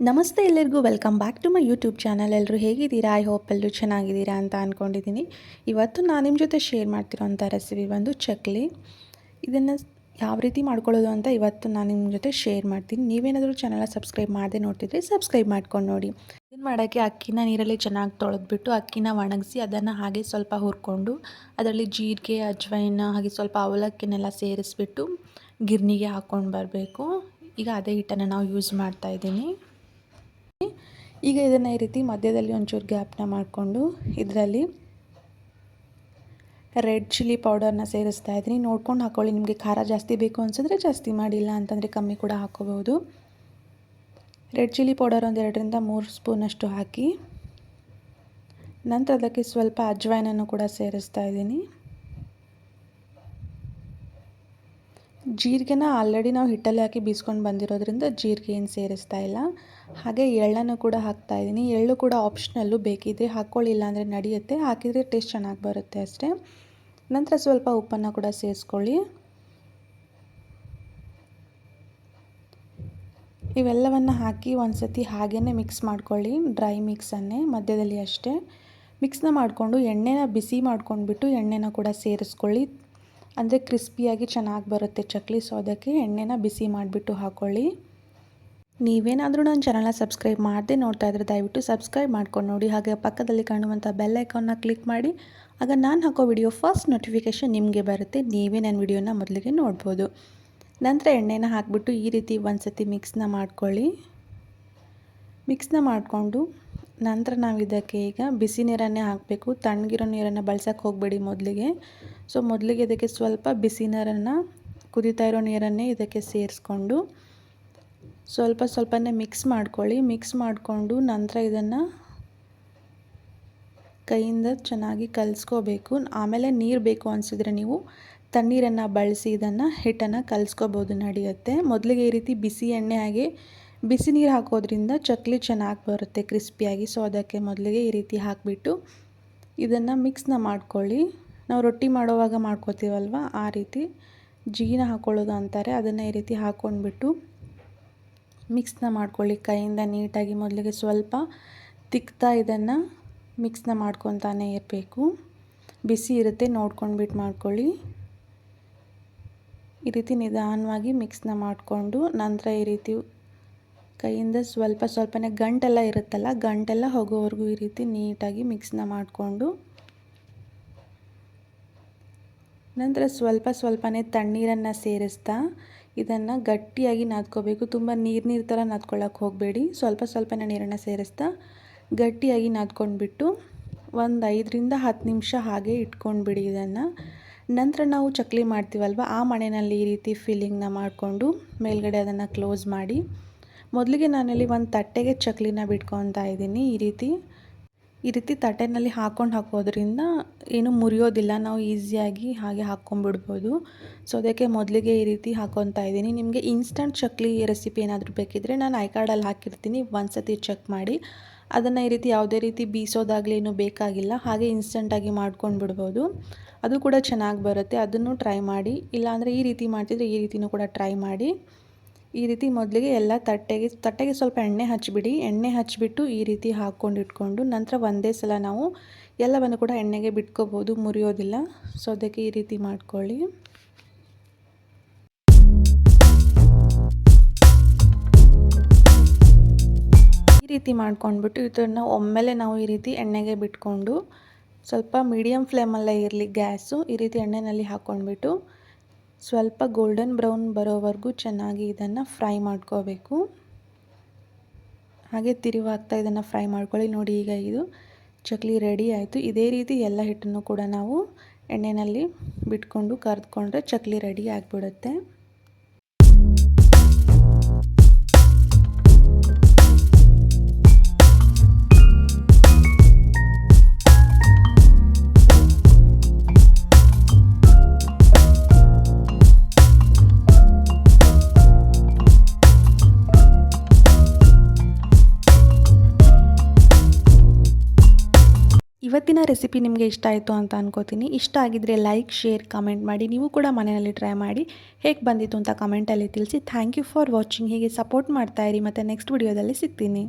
ನಮಸ್ತೆ ಎಲ್ಲರಿಗೂ welcome back to my YouTube channel ಎಲ್ಲರೂ ಹೇಗಿದ್ದೀರಾ? ಐ ಹೋಪ್ ಎಲ್ಲರೂ ಚೆನ್ನಾಗಿದ್ದೀರಾ ಅಂತ ಅಂದ್ಕೊಂಡಿದ್ದೀನಿ ಇವತ್ತು ನಾನು ನಿಮ್ಮ ಜೊತೆ ಶೇರ್ ಮಾಡ್ತಿರೋಂಥ ರೆಸಿಪಿ ಬಂದು ಚಕ್ಲಿ. ಇದನ್ನು ಯಾವ ರೀತಿ ಮಾಡ್ಕೊಳ್ಳೋದು ಅಂತ ಇವತ್ತು ನಾನು ನಿಮ್ಮ ಜೊತೆ ಶೇರ್ ಮಾಡ್ತೀನಿ. ನೀವೇನಾದರೂ ಚಾನೆಲ್ ಸಬ್ಸ್ಕ್ರೈಬ್ ಮಾಡದೆ ನೋಡ್ತಿದ್ರೆ ಸಬ್ಸ್ಕ್ರೈಬ್ ಮಾಡ್ಕೊಂಡು ನೋಡಿ. ಇದನ್ನು ಮಾಡೋಕ್ಕೆ ಅಕ್ಕಿನ ನೀರಲ್ಲಿ ಚೆನ್ನಾಗಿ ತೊಳೆದ್ಬಿಟ್ಟು ಅಕ್ಕಿನ ಒಣಗಿಸಿ ಅದನ್ನು ಹಾಗೆ ಸ್ವಲ್ಪ ಹುರ್ಕೊಂಡು, ಅದರಲ್ಲಿ ಜೀರಿಗೆ ಅಜ್ವೈನ ಹಾಗೆ ಸ್ವಲ್ಪ ಅವಲಕ್ಕಿನೆಲ್ಲ ಸೇರಿಸ್ಬಿಟ್ಟು ಗಿರ್ನಿಗೆ ಹಾಕ್ಕೊಂಡು ಬರಬೇಕು. ಈಗ ಅದೇ ಹಿಟ್ಟನ್ನು ನಾವು ಯೂಸ್ ಮಾಡ್ತಾ ಇದ್ದೀನಿ. ಈಗ ಇದನ್ನು ಈ ರೀತಿ ಮಧ್ಯದಲ್ಲಿ ಒಂಚೂರು ಗ್ಯಾಪ್ನ ಮಾಡಿಕೊಂಡು ಇದರಲ್ಲಿ ರೆಡ್ ಚಿಲ್ಲಿ ಪೌಡರ್ನ ಸೇರಿಸ್ತಾ ಇದ್ದೀನಿ. ನೋಡ್ಕೊಂಡು ಹಾಕ್ಕೊಳ್ಳಿ ನಿಮಗೆ ಖಾರ ಜಾಸ್ತಿ ಬೇಕು ಅನಿಸಿದ್ರೆ ಜಾಸ್ತಿ ಮಾಡಿಲ್ಲ ಅಂತಂದರೆ ಕಮ್ಮಿ ಕೂಡ ಹಾಕ್ಕೋಬೋದು ರೆಡ್ ಚಿಲ್ಲಿ ಪೌಡರ್ ಒಂದು ಎರಡರಿಂದ ಮೂರು ಸ್ಪೂನಷ್ಟು ಹಾಕಿ, ನಂತರ ಅದಕ್ಕೆ ಸ್ವಲ್ಪ ಅಜ್ವಾಯ್ನನ್ನು ಕೂಡ ಸೇರಿಸ್ತಾ ಇದ್ದೀನಿ. ಜೀರಿಗೆನ ಆಲ್ರೆಡಿ ನಾವು ಹಿಟ್ಟಲ್ಲಿ ಹಾಕಿ ಬೀಸ್ಕೊಂಡು ಬಂದಿರೋದ್ರಿಂದ ಜೀರಿಗೆ ಏನು ಸೇರಿಸ್ತಾ ಇಲ್ಲ. ಹಾಗೆ ಎಳ್ಳನ್ನು ಕೂಡ ಹಾಕ್ತಾ ಇದ್ದೀನಿ ಎಳ್ಳು ಕೂಡ ಆಪ್ಷನಲ್ಲು ಬೇಕಿದ್ರೆ ಹಾಕ್ಕೊಳ್ಳಿಲ್ಲ ಅಂದರೆ ನಡೆಯುತ್ತೆ. ಹಾಕಿದರೆ ಟೇಸ್ಟ್ ಚೆನ್ನಾಗಿ ಬರುತ್ತೆ ಅಷ್ಟೇ. ನಂತರ ಸ್ವಲ್ಪ ಉಪ್ಪನ್ನು ಕೂಡ ಸೇರಿಸ್ಕೊಳ್ಳಿ. ಇವೆಲ್ಲವನ್ನು ಹಾಕಿ ಒಂದು ಸತಿ ಹಾಗೇ ಮಿಕ್ಸ್ ಮಾಡ್ಕೊಳ್ಳಿ ಡ್ರೈ ಮಿಕ್ಸನ್ನೇ ಮಧ್ಯದಲ್ಲಿ ಅಷ್ಟೇ. ಮಿಕ್ಸ್ನ ಮಾಡಿಕೊಂಡು ಎಣ್ಣೆನ ಬಿಸಿ ಮಾಡ್ಕೊಂಡ್ಬಿಟ್ಟು ಎಣ್ಣೆನ ಕೂಡ ಸೇರಿಸ್ಕೊಳ್ಳಿ. ಅಂದರೆ ಕ್ರಿಸ್ಪಿಯಾಗಿ ಚೆನ್ನಾಗಿ ಬರುತ್ತೆ ಚಕ್ಲಿ, ಸೊ ಅದಕ್ಕೆ ಎಣ್ಣೆನ ಬಿಸಿ ಮಾಡಿಬಿಟ್ಟು ಹಾಕ್ಕೊಳ್ಳಿ ನೀವೇನಾದರೂ ನನ್ನ ಚಾನಲ್ನ ಸಬ್ಸ್ಕ್ರೈಬ್ ಮಾಡದೆ ನೋಡ್ತಾ ಇದ್ರೆ ದಯವಿಟ್ಟು ಸಬ್ಸ್ಕ್ರೈಬ್ ಮಾಡ್ಕೊಂಡು ನೋಡಿ. ಹಾಗೆ ಪಕ್ಕದಲ್ಲಿ ಕಾಣುವಂಥ ಬೆಲ್ ಐಕಾನ್ನ ಕ್ಲಿಕ್ ಮಾಡಿ. ಆಗ ನಾನು ಹಾಕೋ ವಿಡಿಯೋ ಫಸ್ಟ್ ನೋಟಿಫಿಕೇಷನ್ ನಿಮಗೆ ಬರುತ್ತೆ. ನೀವೇ ನನ್ನ ವಿಡಿಯೋನ ಮೊದಲಿಗೆ ನೋಡ್ಬೋದು. ನಂತರ ಎಣ್ಣೆನ ಹಾಕಿಬಿಟ್ಟು ಈ ರೀತಿ ಒಂದು ಸತಿ ಮಿಕ್ಸ್ನ ಮಾಡ್ಕೊಳ್ಳಿ. ಮಿಕ್ಸ್ನ ಮಾಡಿಕೊಂಡು ನಂತರ ನಾವು ಇದಕ್ಕೆ ಈಗ ಬಿಸಿ ನೀರನ್ನೇ ಹಾಕಬೇಕು. ತಣ್ಣಗಿರೋ ನೀರನ್ನು ಬಳಸೋಕೆ ಹೋಗಬೇಡಿ ಮೊದಲಿಗೆ. ಸೊ ಮೊದಲಿಗೆ ಇದಕ್ಕೆ ಸ್ವಲ್ಪ ಬಿಸಿ ನೀರನ್ನು, ಕುದಿತಾ ಇರೋ ನೀರನ್ನೇ ಇದಕ್ಕೆ ಸೇರಿಸ್ಕೊಂಡು ಸ್ವಲ್ಪ ಸ್ವಲ್ಪನೇ ಮಿಕ್ಸ್ ಮಾಡ್ಕೊಳ್ಳಿ. ಮಿಕ್ಸ್ ಮಾಡಿಕೊಂಡು ನಂತರ ಇದನ್ನು ಕೈಯಿಂದ ಚೆನ್ನಾಗಿ ಕಲಿಸ್ಕೋಬೇಕು. ಆಮೇಲೆ ನೀರು ಬೇಕು ಅನಿಸಿದ್ರೆ ನೀವು ತಣ್ಣೀರನ್ನು ಬಳಸಿ ಇದನ್ನು ಹಿಟ್ಟನ್ನು ಕಲಿಸ್ಕೋಬೋದು, ನಡೆಯುತ್ತೆ. ಮೊದಲಿಗೆ ಈ ರೀತಿ ಬಿಸಿ ಎಣ್ಣೆ ಹಾಗೆ ಬಿಸಿ ನೀರು ಹಾಕೋದ್ರಿಂದ ಚಕ್ಲಿ ಚೆನ್ನಾಗಿ ಬರುತ್ತೆ, ಕ್ರಿಸ್ಪಿಯಾಗಿ. ಸೊ ಅದಕ್ಕೆ ಮೊದಲಿಗೆ ಈ ರೀತಿ ಹಾಕಿಬಿಟ್ಟು ಇದನ್ನು ಮಿಕ್ಸ್ನ ಮಾಡ್ಕೊಳ್ಳಿ. ನಾವು ರೊಟ್ಟಿ ಮಾಡೋವಾಗ ಮಾಡ್ಕೋತೀವಲ್ವ, ಆ ರೀತಿ ಜೀನ ಹಾಕ್ಕೊಳ್ಳೋದು ಅಂತಾರೆ. ಅದನ್ನು ಈ ರೀತಿ ಹಾಕ್ಕೊಂಡ್ಬಿಟ್ಟು ಮಿಕ್ಸ್ನ ಮಾಡ್ಕೊಳ್ಳಿ. ಕೈಯಿಂದ ನೀಟಾಗಿ ಮೊದಲಿಗೆ ಸ್ವಲ್ಪ ತಿಕ್ತಾ ಇದನ್ನು ಮಿಕ್ಸ್ನ ಮಾಡ್ಕೊತಾನೆ ಇರಬೇಕು. ಬಿಸಿ ಇರುತ್ತೆ ನೋಡ್ಕೊಂಡ್ಬಿಟ್ಟು ಮಾಡ್ಕೊಳ್ಳಿ. ಈ ರೀತಿ ನಿಧಾನವಾಗಿ ಮಿಕ್ಸ್ನ ಮಾಡಿಕೊಂಡು ನಂತರ ಈ ರೀತಿ ಕೈಯಿಂದ ಸ್ವಲ್ಪ ಸ್ವಲ್ಪನೇ ಗಂಟೆಲ್ಲ ಇರುತ್ತಲ್ಲ, ಗಂಟೆಲ್ಲ ಹೋಗೋವರೆಗೂ ಈ ರೀತಿ ನೀಟಾಗಿ ಮಿಕ್ಸ್ನ ಮಾಡಿಕೊಂಡು, ನಂತರ ಸ್ವಲ್ಪ ಸ್ವಲ್ಪನೇ ತಣ್ಣೀರನ್ನು ಸೇರಿಸ್ತಾ ಇದನ್ನು ಗಟ್ಟಿಯಾಗಿ ನಾದ್ಕೋಬೇಕು. ತುಂಬ ನೀರು ನೀರು ಥರ ನಾದ್ಕೊಳ್ಳೋಕೆ ಹೋಗಬೇಡಿ. ಸ್ವಲ್ಪ ಸ್ವಲ್ಪನೇ ನೀರನ್ನು ಸೇರಿಸ್ತಾ ಗಟ್ಟಿಯಾಗಿ ನಾದ್ಕೊಂಡ್ಬಿಟ್ಟು ಒಂದು ಐದರಿಂದ ಹತ್ತು ನಿಮಿಷ ಹಾಗೆ ಇಟ್ಕೊಂಡ್ಬಿಡಿ ಇದನ್ನು. ನಂತರ ನಾವು ಚಕ್ಲಿ ಮಾಡ್ತೀವಲ್ವ, ಆ ಮಣೆಯಲ್ಲಿ ಈ ರೀತಿ ಫಿಲ್ಲಿಂಗ್ನ ಮಾಡಿಕೊಂಡು ಮೇಲ್ಗಡೆ ಅದನ್ನು ಕ್ಲೋಸ್ ಮಾಡಿ ಮೊದಲಿಗೆ ನಾನಲ್ಲಿ ಒಂದು ತಟ್ಟೆಗೆ ಚಕ್ಲಿನ ಬಿಟ್ಕೊತಾ ಇದ್ದೀನಿ ಈ ರೀತಿ. ಈ ರೀತಿ ತಟ್ಟೆನಲ್ಲಿ ಹಾಕ್ಕೊಂಡು ಹಾಕೋದ್ರಿಂದ ಏನು ಮುರಿಯೋದಿಲ್ಲ, ನಾವು ಈಸಿಯಾಗಿ ಹಾಗೆ ಹಾಕ್ಕೊಂಬಿಡ್ಬೋದು ಸೊ, ಅದಕ್ಕೆ ಮೊದಲಿಗೆ ಈ ರೀತಿ ಹಾಕ್ಕೊತಾ ಇದ್ದೀನಿ. ನಿಮಗೆ ಇನ್ಸ್ಟಂಟ್ ಚಕ್ಲಿ ರೆಸಿಪಿ ಏನಾದರೂ ಬೇಕಿದ್ದರೆ ನಾನು ಐ ಕಾರ್ಡಲ್ಲಿ ಹಾಕಿರ್ತೀನಿ. ಒಂದು ಸತಿ ಚೆಕ್ ಮಾಡಿ. ಅದನ್ನು ಈ ರೀತಿ ಯಾವುದೇ ರೀತಿ ಬೀಸೋದಾಗಲಿ ಬೇಕಾಗಿಲ್ಲ. ಹಾಗೆ ಇನ್ಸ್ಟಂಟಾಗಿ ಮಾಡ್ಕೊಂಡು ಬಿಡ್ಬೋದು ಅದು ಕೂಡ ಚೆನ್ನಾಗಿ ಬರುತ್ತೆ. ಅದನ್ನು ಟ್ರೈ ಮಾಡಿ. ಇಲ್ಲಾಂದರೆ ಈ ರೀತಿ ಮಾಡ್ತಿದ್ರೆ ಈ ರೀತಿಯೂ ಕೂಡ ಟ್ರೈ ಮಾಡಿ. ಈ ರೀತಿ ಮೊದಲಿಗೆ ಎಲ್ಲ ತಟ್ಟೆಗೆ ತಟ್ಟೆಗೆ ಸ್ವಲ್ಪ ಎಣ್ಣೆ ಹಚ್ಚಿಬಿಡಿ. ಎಣ್ಣೆ ಹಚ್ಚಿಬಿಟ್ಟು ಈ ರೀತಿ ಹಾಕ್ಕೊಂಡು ಇಟ್ಕೊಂಡು ನಂತರ ಒಂದೇ ಸಲ ನಾವು ಎಲ್ಲವನ್ನು ಕೂಡ ಎಣ್ಣೆಗೆ ಬಿಟ್ಕೋಬೋದು, ಮುರಿಯೋದಿಲ್ಲ. ಸೊ ಅದಕ್ಕೆ ಈ ರೀತಿ ಮಾಡ್ಕೊಳ್ಳಿ. ಈ ರೀತಿ ಮಾಡ್ಕೊಂಡ್ಬಿಟ್ಟು ಇದನ್ನು ಒಮ್ಮೆಲೆ ನಾವು ಈ ರೀತಿ ಎಣ್ಣೆಗೆ ಬಿಟ್ಕೊಂಡು ಸ್ವಲ್ಪ ಮೀಡಿಯಮ್ ಫ್ಲೇಮಲ್ಲೇ ಇರಲಿ ಗ್ಯಾಸು. ಈ ರೀತಿ ಎಣ್ಣೆಯಲ್ಲಿ ಹಾಕ್ಕೊಂಡ್ಬಿಟ್ಟು ಸ್ವಲ್ಪ ಗೋಲ್ಡನ್ ಬ್ರೌನ್ ಬರೋವರೆಗೂ ಚೆನ್ನಾಗಿ ಇದನ್ನು ಫ್ರೈ ಮಾಡ್ಕೋಬೇಕು. ಹಾಗೆ ತಿರುವಾಗ್ತಾ ಇದನ್ನು ಫ್ರೈ ಮಾಡ್ಕೊಳ್ಳಿ. ನೋಡಿ ಈಗ ಇದು ಚಕ್ಲಿ ರೆಡಿ ಆಯಿತು. ಇದೇ ರೀತಿ ಎಲ್ಲ ಹಿಟ್ಟನ್ನು ಕೂಡ ನಾವು ಎಣ್ಣೆಯಲ್ಲಿ ಬಿಟ್ಕೊಂಡು ಕರೆದುಕೊಂಡ್ರೆ ಚಕ್ಲಿ ರೆಡಿ ಆಗಿಬಿಡುತ್ತೆ. ಇವತ್ತಿನ ರೆಸಿಪಿ ನಿಮಗೆ ಇಷ್ಟ ಆಯಿತು ಅಂತ ಅನ್ಕೋತೀನಿ. ಇಷ್ಟ ಆಗಿದ್ದರೆ ಲೈಕ್, ಶೇರ್, ಕಮೆಂಟ್ ಮಾಡಿ. ನೀವು ಕೂಡ ಮನೆಯಲ್ಲಿ ಟ್ರೈ ಮಾಡಿ. ಹೇಗೆ ಬಂದಿತ್ತು ಅಂತ ಕಮೆಂಟಲ್ಲಿ ತಿಳಿಸಿ. Thank you for watching. ಹೀಗೆ ಸಪೋರ್ಟ್ ಮಾಡ್ತಾಯಿರಿ ಮತ್ತು ನೆಕ್ಸ್ಟ್ ವಿಡಿಯೋದಲ್ಲಿ ಸಿಗ್ತೀನಿ.